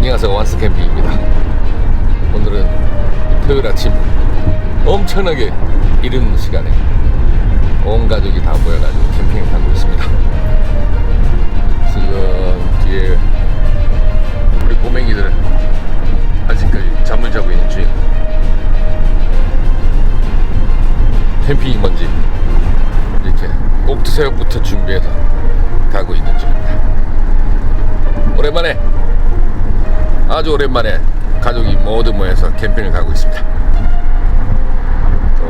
안녕하세요. 완스 캠핑입니다. 오늘은 토요일 아침 엄청나게 이른 시간에 온 가족이 다 모여가지고 캠핑을 하고 있습니다. 지금 뒤에 우리 꼬맹이들 아직까지 잠을 자고 있는 중이고 캠핑 먼지 이렇게 꼭두새우부터 준비해서 가고 있는 중입니다. 오랜만에 아주 오랜만에 가족이 모두 모여서 캠핑을 가고 있습니다.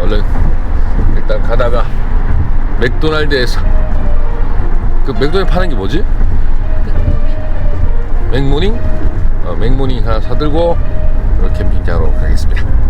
얼른 일단 가다가 맥도날드에서 그 맥도날드 파는 게 뭐지? 맥모닝? 어, 맥모닝 하나 사들고 캠핑장으로 가겠습니다.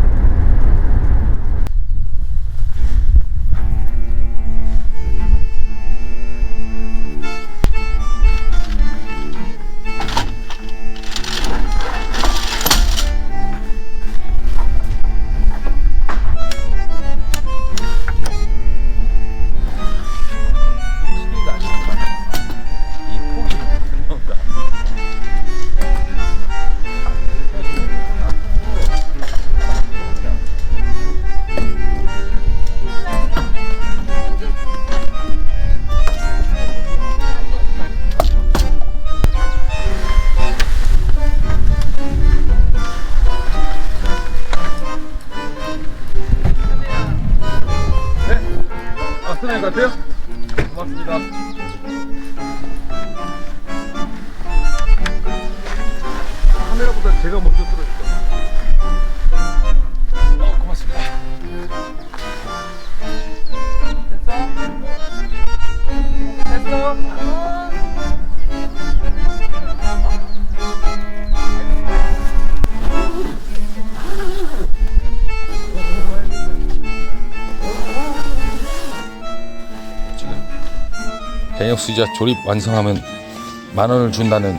현역수자 조립 완성하면 만 원을 준다는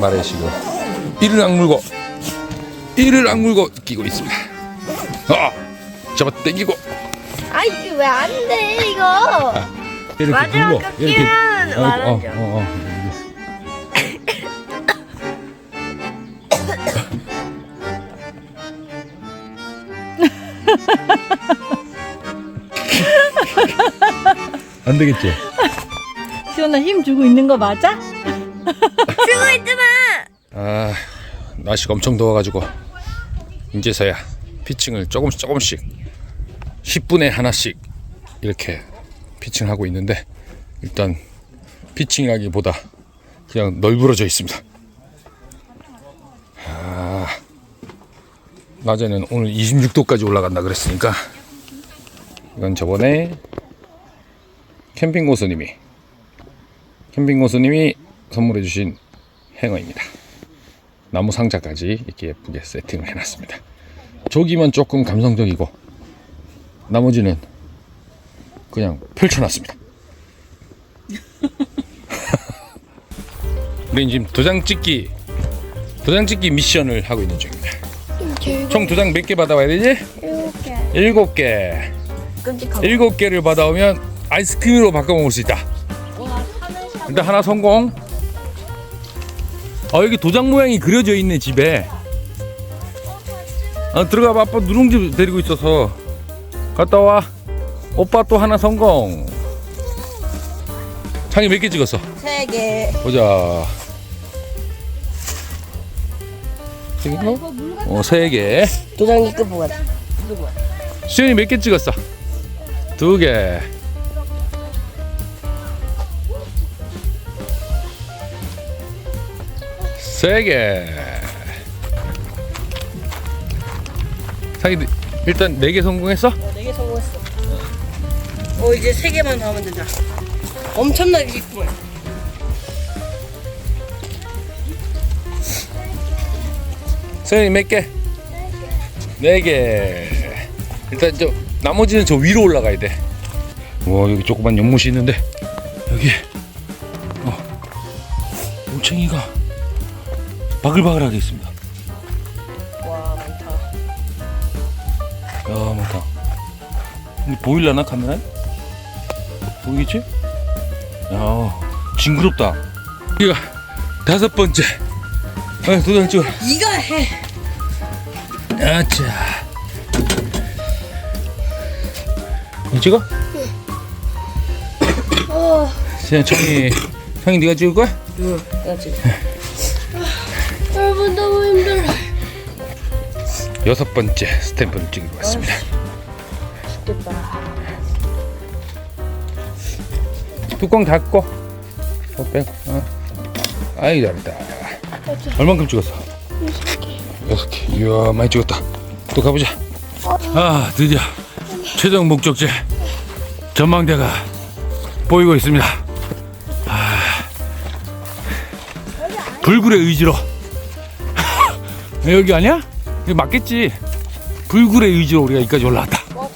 말에 지금 이를 악물고 이를 악물고 끼고 있습니다. 아, 잡아 당기고 아 이게 왜안 돼 이거? 이렇게 마지막 굴고 깎이면 어, 어, 말하죠. 어, 어. 안 되겠지? 시원아 힘 주고 있는 거 맞아? 쓰고 있지마. 아 날씨가 엄청 더워가지고 이제서야 피칭을 조금씩 조금씩 10분에 하나씩 이렇게 피칭하고 있는데 일단 피칭하기보다 그냥 널브러져 있습니다. 아, 낮에는 오늘 26도까지 올라간다 그랬으니까 이건 저번에 캠핑 고수님이 캠핑 고수님이 선물해 주신 행어입니다. 나무 상자까지 이렇게 예쁘게 세팅을 해놨습니다. 저기만 조금 감성적이고 나머지는 그냥 펼쳐놨습니다. 우린 지금 도장 찍기 도장 찍기 미션을 하고 있는 중입니다. 총 도장 몇 개 받아와야 되지? 일곱 개. 끔찍하고. 일곱 개를 받아오면 아이스크림으로 바꿔 먹을 수 있다. 일단 하나 성공. 아 여기 도장 모양이 그려져 있네 집에. 아 들어가 봐 아빠 누룽지 데리고 있어서 갔다 와. 오빠 또 하나 성공. 창이 몇 개 찍었어? 세 개. 보자. 세 개? 어, 세 개. 도장이 끝 보가. 수현이 몇 개 찍었어? 두 개. 세 개. 자기 일단 네 개 성공했어? 네개 성공했어. 어 이제 세 개만 더 하면 되자. 엄청나게 기쁘네. 수현이 몇 개? 네 개. 일단 저 나머지는 저 위로 올라가야 돼. 와 여기 조그만 연못이 있는데 여기 바글바글하게 있습니다. 와 많다. 야 많다. 근데 보일라나 카메라에? 보이겠지? 야 징그럽다. 여기가 다섯 번째 아, 도장 찍어. 이거 해. 아차. 이 찍어? 어. 자, 청이, 청이 네가 찍을 거야? 응. 그렇지. 여 여섯 번째 스탬프를 찍으러 왔습니다. 죽겠다. 뚜껑 닫고. 어, 빼고. 어. 아이 잘했다. 얼만큼 찍었어? 여섯 개. 이야 많이 찍었다. 또 가보자. 아 드디어 최종 목적지 전망대가 보이고 있습니다. 아, 불굴의 의지로 여기 아니야? 여기 맞겠지. 불굴의 의지로 우리가 여기까지 올라왔다. 와.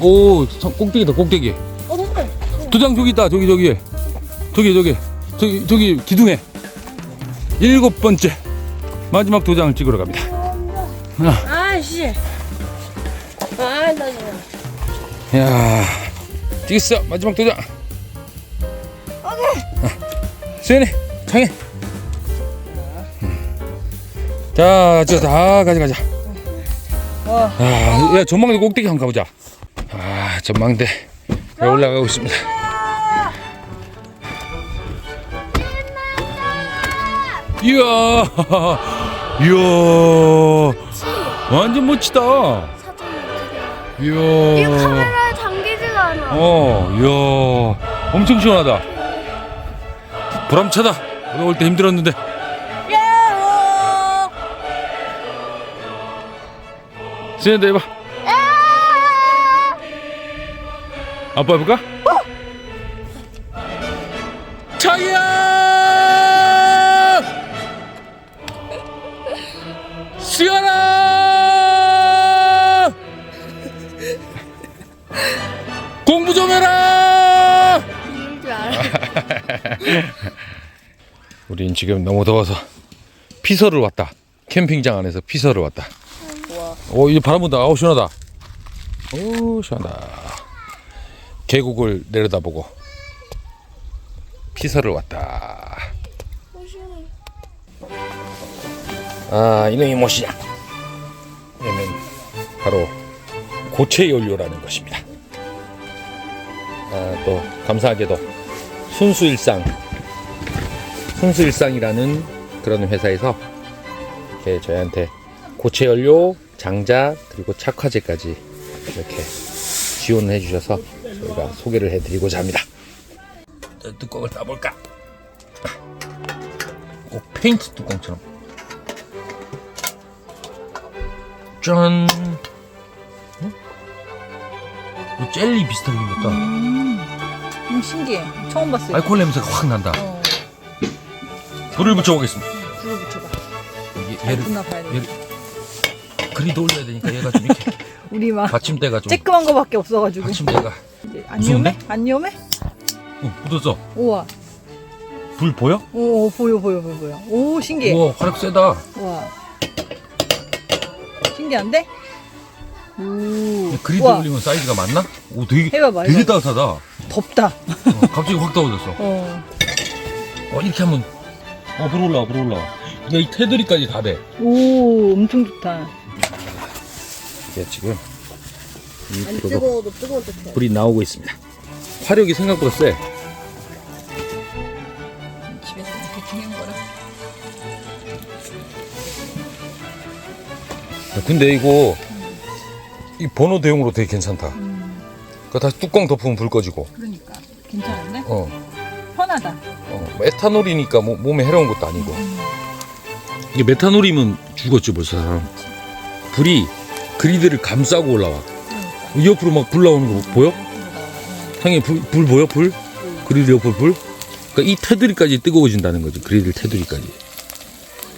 오 성- 꼭대기다 꼭대기. 어. 도장 저기 있다 저기 저기 저기 저기 저기 저기 기둥에 일곱 번째 마지막 도장을 찍으러 갑니다. 아씨. 아, 나 지금. 야 찍었어 마지막 도장. 오케이. 수현이 창해. 자, 저, 다 가자, 가자. 와. 아, 야, 전망대 꼭대기 한번 가보자. 아, 전망대 에 올라가고 있습니다. 이야, 이야, 완전 멋지다. 이야. 카메라에 않아. 어, 이야, 엄청 시원하다. 보람차다. 오늘 올 때 힘들었는데. 수현도 해봐. 아빠 해볼까? 차이야! 수현아! 공부 좀 해라! 우린 지금 너무 더워서 피서를 왔다. 캠핑장 안에서 피서를 왔다. 오, 이제 바람 분다. 아우, 시원하다. 오, 시원하다. 계곡을 내려다보고 피서를 왔다. 아, 이놈이 무엇이냐? 얘는 바로 고체 연료라는 것입니다. 아, 또 감사하게도 순수일상 순수일상이라는 그런 회사에서 이렇게 저희한테 고체 연료, 장자 그리고 착화제까지 이렇게 지원을 해주셔서 저희가 소개를 해드리고자 합니다. 뚜껑을 따볼까? 꼭 페인트 뚜껑처럼. 짠. 어? 뭐 젤리 비슷하게 생겼다. 음, 신기해. 처음 봤어요. 알코올 냄새가 확 난다. 어, 불을 붙여보겠습니다. 불을 붙여봐. 얘, 얘를 돼. 얘를 그리도 올려야 되니까 얘가 좀 이렇게 우리 막 받침대가 좀 쬐끄만 거밖에 없어가지고. 받침대가 이제 안 무서운데? 위험해? 안 위험해? 어, 묻었어. 우와. 불 보여? 오, 보여, 보여, 보여, 보여. 오, 신기해. 우와 화력 세다. 와. 신기한데? 오. 그리드 우와, 올리면 사이즈가 맞나? 오 되게 해봐봐, 되게 해봐. 따뜻하다. 어, 덥다. 갑자기 확 더워졌어. 어. 어 이렇게 하면 어 불 올라와 불 올라와. 야이 테두리까지 다 돼. 오, 엄청 좋다. 이게 지금 이안 뜨거워도 뜨거운 듯해. 불이 나오고 있습니다. 화력이 생각보다 세. 집에서 이렇게 그냥 거라. 야, 근데 이거 이 번호 대용으로 되게 괜찮다. 그 다시 뚜껑 덮으면 불 꺼지고. 그러니까. 괜찮은데? 어. 편하다. 어, 뭐 에탄올이니까 뭐 몸에 해로운 것도 아니고 이게 메탄올이면 죽었지 벌써 사람 불이 그리드를 감싸고 올라와 이 옆으로 막 불 나오는 거 보여? 상에 불, 불 보여? 불? 그리드 옆으로 불? 그러니까 이 테두리까지 뜨거워진다는 거지 그리드 테두리까지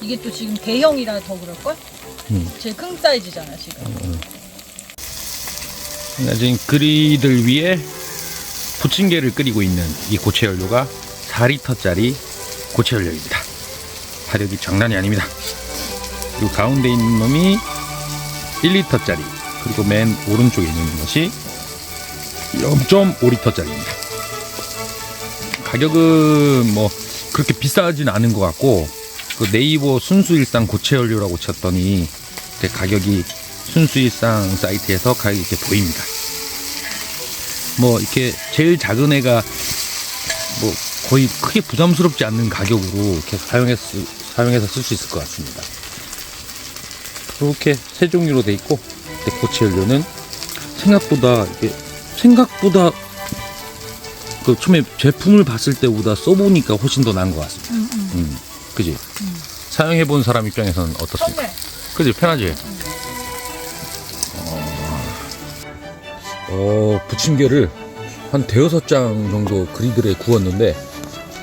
이게 또 지금 대형이라 더 그럴걸? 음. 제일 큰 사이즈잖아, 지금. 그러니까 지금 그리드를 위해 부침개를 끓이고 있는 이 고체 연료가 4리터짜리 고체 연료입니다 화력이 장난이 아닙니다 그리고 가운데 있는 놈이 1리터짜리 그리고 맨 오른쪽에 있는 것이 0.5리터짜리입니다 가격은 뭐 그렇게 비싸진 않은 것 같고 그 네이버 순수일상 고체연료라고 쳤더니 그 가격이 순수일상 사이트에서 가격이 이렇게 보입니다. 뭐 이렇게 제일 작은 애가 뭐 거의 크게 부담스럽지 않는 가격으로 이렇게 사용해서 사용해서 쓸 수 있을 것 같습니다. 이렇게 세 종류로 돼 있고 근데 고체 연료는 생각보다 이게 생각보다 그 처음에 제품을 봤을 때보다 써보니까 훨씬 더 나은 것 같습니다. 응, 응. 음, 그지? 사용해 본 사람 입장에서는 어떻습니까? 편해. 그지? 편하지? 어, 어, 부침개를 한 대여섯 장 정도 그리들에 구웠는데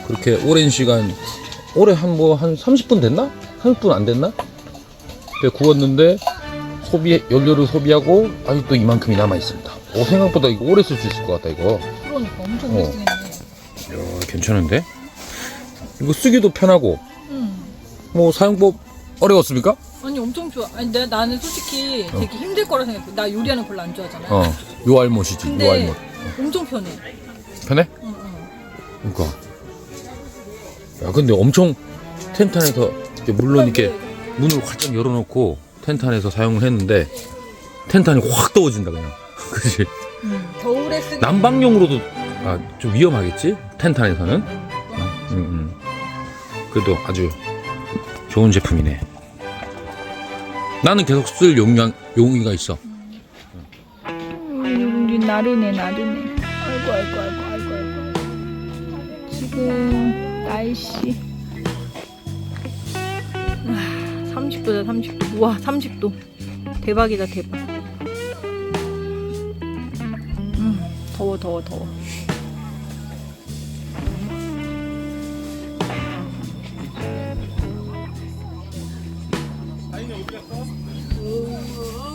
그렇게 오랜 시간 오래 한 뭐한 30분 됐나? 30분 안 됐나? 그때 구웠는데 소비 연료를 소비하고 아직도 이만큼이 남아 있습니다. 오 생각보다 이거 오래 쓸 수 있을 것 같다 이거. 그러니까 엄청 어. 오래 쓰겠네. 야, 괜찮은데? 이거 쓰기도 편하고 응. 뭐 사용법 어려웠습니까? 아니 엄청 좋아. 아니 내 나는 솔직히 되게 힘들 거라 생각해. 나 요리하는 거 별로 안 좋아하잖아. 어, 요 알못이지. 요 근데 알못. 엄청 편해. 편해? 응, 응. 그러니까. 야, 근데 엄청 텐트 안에서 물론 이렇게 문을 활짝 열어놓고 텐트 안에서 사용을 했는데 텐트 안이 확 더워진다 그냥. 그지? 응. 겨울에 쓰기 난방용으로도 아, 좀 위험하겠지? 텐트 안에서는. 응, 응. 그래도 아주 좋은 제품이네. 나는 계속 쓸 용량 용의가 있어. 우리 나르네 나르네. 아이고 아이고 아이고 아이고 아이고. 지금 날씨. 30도다 30도. 우와 30도. 대박이다 대박. 음 더워 더워 더워.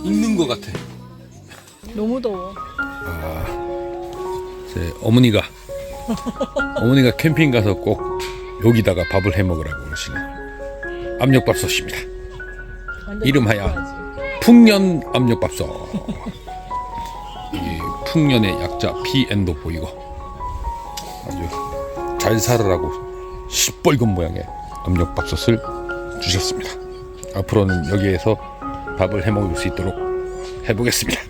익는 것 같아. 너무 더워. 제 어머니가 어머니가 캠핑 가서 꼭 여기다가 밥을 해 먹으라고 그러시는 압력밥솥입니다. 이름하여. 풍년 압력밥솥. 이 풍년의 약자 P&도 보이고 아주 잘 살으라고 시뻘건 모양의 압력밥솥을 주셨습니다. 앞으로는 여기에서 밥을 해 먹을 수 있도록 해보겠습니다.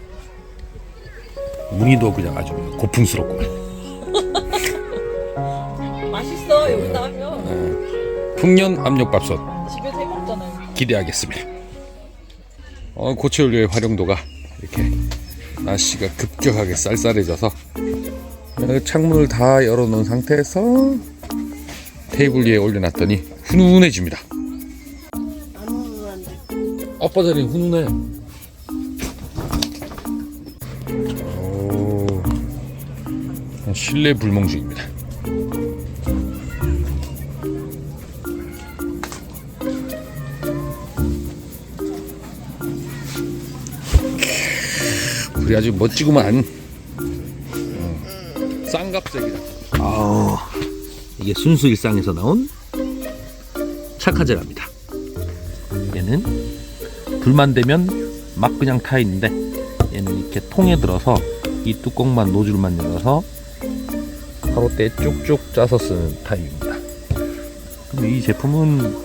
무늬도 그냥 아주 고풍스럽고 맛있어 여기다 하면 풍년 압력밥솥 집에서 해 먹잖아요. 기대하겠습니다. 어, 고체연료의 활용도가 이렇게 날씨가 급격하게 쌀쌀해져서 어, 창문을 다 열어놓은 상태에서 테이블 위에 올려놨더니 훈훈해집니다. 아빠 자리 훈훈해. 오, 실내 불멍 중입니다. 불이 아주 멋지구만. 어, 쌍갑색이다. 아우, 이게 순수 일상에서 나온 착화제랍니다. 얘는 불만 되면 막 그냥 타 있는데 얘는 이렇게 통에 들어서 이 뚜껑만 노즐만 열어서 가로대 쭉쭉 짜서 쓰는 타입입니다. 근데 이 제품은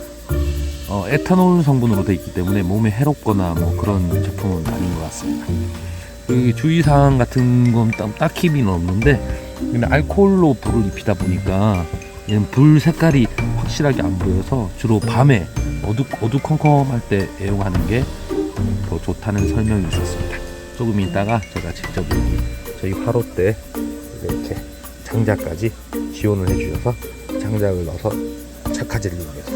어, 에탄올 성분으로 되어 있기 때문에 몸에 해롭거나 뭐 그런 제품은 아닌 것 같습니다. 그 주의사항 같은 건 딱- 딱히 비는 없는데 알코올로 불을 입히다 보니까 얘는 불 색깔이 확실하게 안 보여서 주로 밤에 어두, 어두컴컴할 때 애용하는 게 더 좋다는 설명이 있었습니다. 조금 있다가 제가 직접 여기 저희 화로 때 이렇게 장작까지 지원을 해주셔서 장작을 넣어서 착화제를 이용해서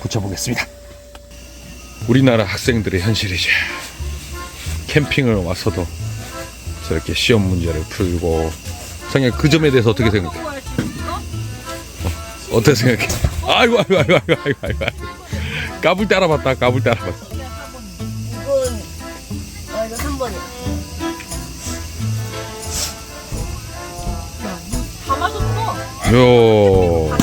붙여보겠습니다. 우리나라 학생들의 현실이죠. 캠핑을 와서도 저렇게 시험 문제를 풀고 성현 그 점에 대해서 어떻게 생각해? 어떻게 생각해? 아이고 아이고 아이고 아이고 아이고 아이고. 까불 때 알아봤다 까불 때 알아봤다 이건 아 이거 3번이야. 다 마셨어. 요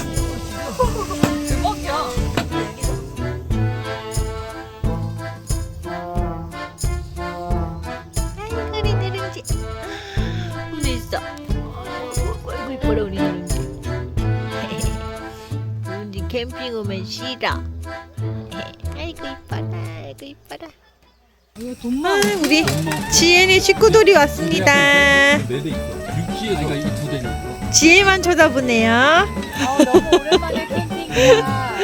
싫어. 아이고 이뻐라, 아이고 이뻐라. 아, 우리 지혜네 식구들이 왔습니다. 네대 있어. 육지에서 이두 대는. 지혜만 쳐다보네요. 너무 오랜만에 캠핑이야.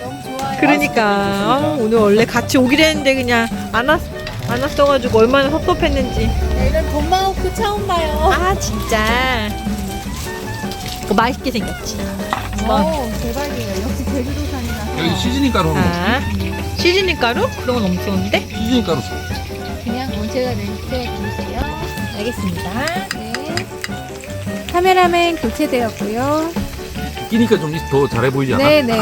너무 좋아요. 그러니까 아, 오늘 원래 같이 오기로 했는데 그냥 안 왔, 안 왔어가지고 얼마나 섭섭했는지. 내일은 돈마호크 처음 봐요. 아 진짜. 그거 맛있게 생겼지. 오, 대박이에요. 역시 제주도산이라서. 여기 시즈닝 가루 한 번. 아 시즈닝 가루? 그런 건 엄청인데? 시즈닝 가루 줘. 그냥 본체가 렌즈에 주세요. 알겠습니다. 네. 카메라맨 교체되었고요. 끼니까 좀 더 잘해 보이지 않아? 네 네.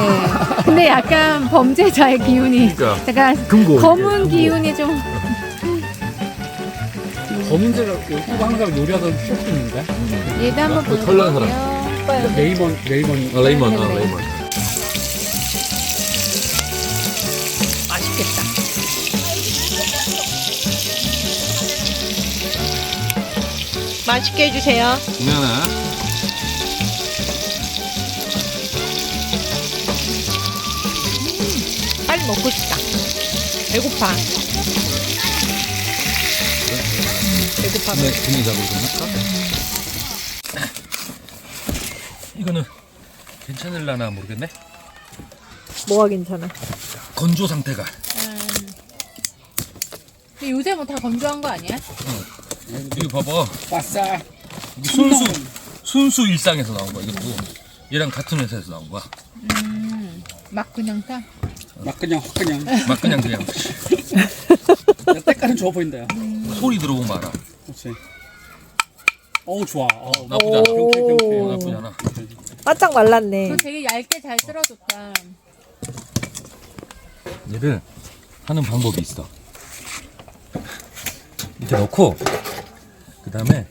근데 약간 범죄자의 기운이 그러니까 약간 금고. 검은 이게, 기운이 좀 검은색 요거 항상 요리하던 있는데 얘도 한번 그 털난 보여드릴게요. 레이먼 레이먼 어, 레이먼, 어, 네, 네. 레이먼. 맛있겠다. 맛있게 해주세요. 미안해. 빨리 먹고 싶다. 배고파. 배고파. 네, 분위 잡을 좀 할까? 이거는 괜찮을라나 모르겠네. 뭐가 괜찮아? 건조 상태가. 근데 요새 뭐 다 건조한 거 아니야? 이거 봐봐. 이게 순수 순수 일상에서 나온 거야. 이것도 얘랑 같은 회사에서 나온 거야. 막 그냥 타. 막 그냥 확 그냥 막 그냥 그냥 야, 때깔은 좋아 보인다 야 소리 들어보면 알아. 그렇지 어우 좋아 어, 나쁘지 않아. 병기 어, 병기 나쁘지 않아. 바짝 말랐네. 되게 얇게 잘 썰어줬다. 얘를 하는 방법이 있어. 이렇게 넣고 그 다음에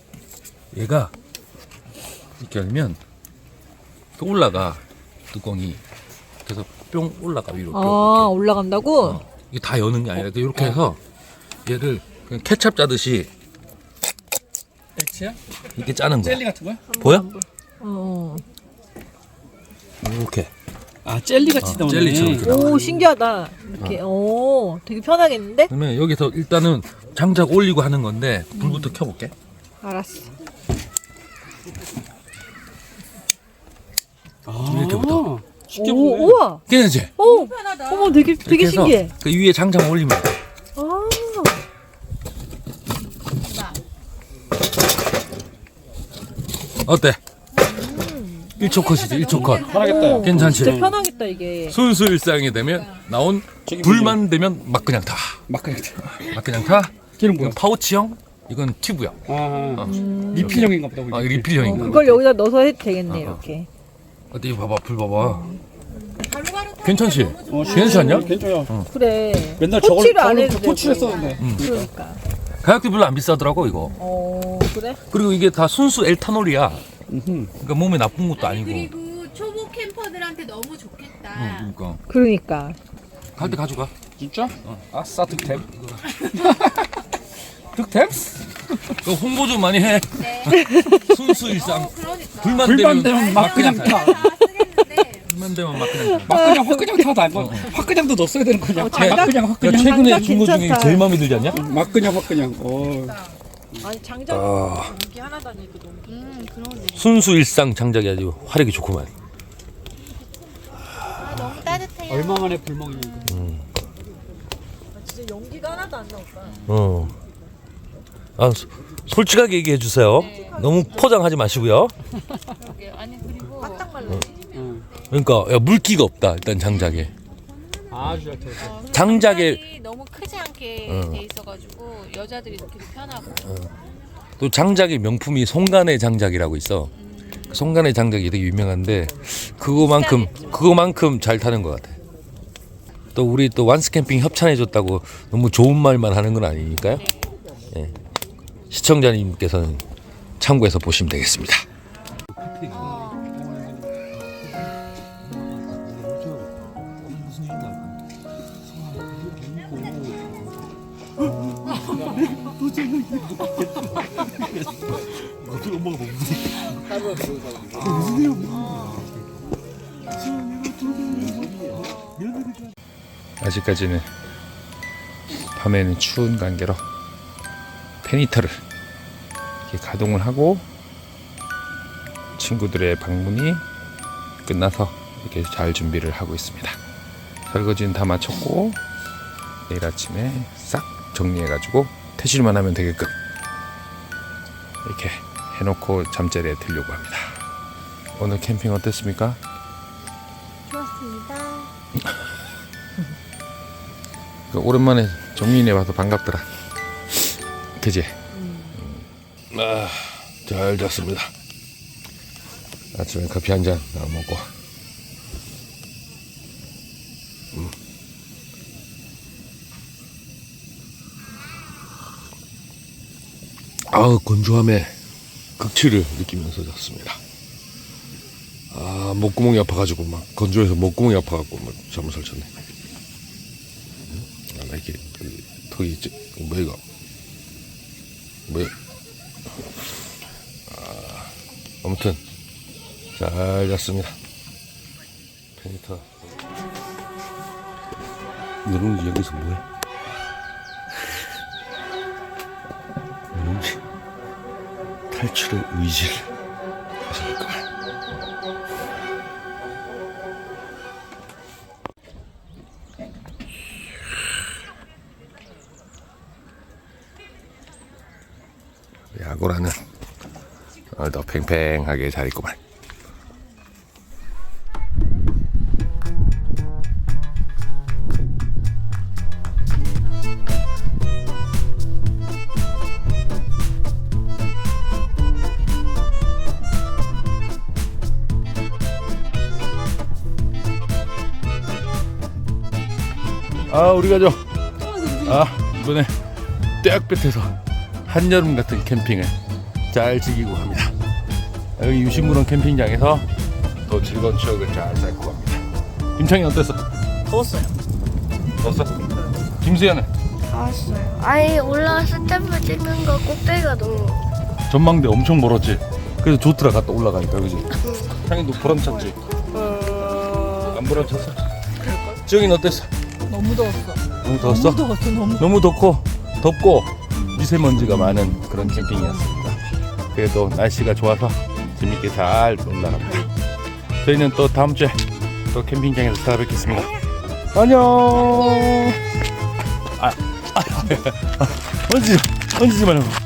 얘가 이렇게 열면 또 올라가 뚜껑이 그래서 뿅 올라가 위로 뿅 아 이렇게. 올라간다고? 어, 이게 다 여는 게 아니라 이렇게 해서 얘를 그냥 케찹 짜듯이 액체야? 이렇게 짜는 거야 젤리 같은 거야? 보여? 어. 이렇게 아 젤리 같이 어, 나오네 젤리처럼 이렇게 나와 오 신기하다. 이렇게 오 되게 편하겠는데? 그러면 여기서 일단은 장작 올리고 하는 건데 불부터 켜볼게 알았어. 아, 이렇게부터. 쉽게 오 보네 우와. 괜찮지? 오 어머 되게 되게 이렇게 해서 신기해. 그 위에 장작 올리면 돼. 아 어때? 1초 컷이지 1초 컷 편하겠다 야. 괜찮지? 진짜 편하겠다 이게. 순수 일상이 되면 나온 불만 되면 막 그냥 타. 막 그냥 막 그냥 타. 걔는 이건 뭐야? 파우치형, 이건 튜브형. 아 어. 리필형인가 보다 아, 우리. 리필형인 어, 거. 그걸 여기다 넣어서 해도 되겠네 어, 어. 이렇게. 어때 이거 봐봐 불 봐봐. 괜찮지? 어, 괜찮지 않냐? 괜찮아 그래. 맨날 저걸 토치를 안 저걸로 해도 토치를 되고. 했었는데 그러니까. 가격도 별로 안 비싸더라고 이거. 어 그래? 그리고 이게 다 순수. 음흠. 그러니까 몸에 나쁜 것도 아니고. 그리고 초보 캠퍼들한테 너무 좋겠다. 응, 그러니까 그러니까. 갈 때 가져가. 진짜? 아싸 득템 득템? 그 홍보 좀 많이 해. 순수 일상. 그러니까. 불만, 불만 되면 되면 막 그냥 타. 타. 다 되면 막 그냥 타. 막 그냥 확 그냥 타다 뭐 확그냥도 넣었어야 되는 거냐? 막 그냥 확 그러니까 그냥 최근에 장작 준 거 중에 괜찮다. 제일 마음에 들지 않냐? 막 그냥 확 그냥 어 아니 장작 아. 여기 하나도 아니고 너무. 음 그러네. 순수 일상 장작이 아주 화력이 좋구만. 아 너무 따뜻해요. 얼마 만에 불멍이 진짜 연기가 하나도 안 나온다. 어. 아, 소- 솔직하게 얘기해 주세요. 너무 포장하지 마시고요. 아니 그리고 바짝 말라. 어. 그러니까 야, 물기가 없다. 일단 장작에. 아주 잘 터져 장작에 장작이 너무 크지 않게 어. 돼 있어가지고 여자들이 넣기도 편하고. 또 장작의 명품이 송간의 장작이라고 있어. 그 송간의 장작이 되게 유명한데 그거만큼 그거만큼 잘 타는 것 같아. 또 우리 또 완스 캠핑 협찬해 줬다고 너무 좋은 말만 하는 건 아니니까요. 예. 시청자님께서는 참고해서 보시면 되겠습니다. 아직까지는 밤에는 추운 관계로 페니터를 이렇게 가동을 하고 친구들의 방문이 끝나서 이렇게 잘 준비를 하고 있습니다. 설거지는 다 마쳤고 내일 아침에 싹 정리해가지고 퇴실만 하면 되게끔 이렇게 해놓고 잠자리에 들려고 합니다. 오늘 캠핑 어땠습니까? 좋았습니다. 그 오랜만에 정민이네 와서 반갑더라. 그지? 아, 잘 잤습니다. 아침에 커피 한 잔 먹고. 음. 아우, 건조함에 극치를 느끼면서 잤습니다. 아, 목구멍이 아파가지고 막 건조해서 목구멍이 아파갖고 막 잠을 설쳤네. 아, 나 이렇게 그 턱이 있지 뭐야 이거? 뭐야 아, 아무튼 잘 잤습니다. 페니터. 누룽지 여기서 뭐해 탈출의 의지를 가져볼까 야구라는 오늘도 팽팽하게 잘 있구만. 우리 가족 아 이번에 떼약볕에서 한여름 같은 캠핑을 잘 즐기고 갑니다. 여기 유신문원 캠핑장에서 또 즐거운 추억을 잘 쌓고 갑니다. 김창이 어땠어? 더웠어요. 더웠어? 김수현은 좋았어요. 아니 올라가서 점프 찍는 거 꼭대기가 너무 전망대 엄청 멀었지. 그래서 좋더라 갔다 올라가니까 그지? 창이도 보람찼지? 안 보람찼어? 지영이는 어땠어? 너무 더웠어. 너무 더웠어? 너무 더웠어. 너무. 너무 덥고 덥고 미세먼지가 많은 그런 캠핑이었습니다. 그래도 날씨가 좋아서 재밌게 잘 놀다 갑니다. 저희는 또 다음 주에 또 캠핑장에서 찾아뵙겠습니다. 안녕. 아, 아, 아, 아, 던지지, 던지지 말고.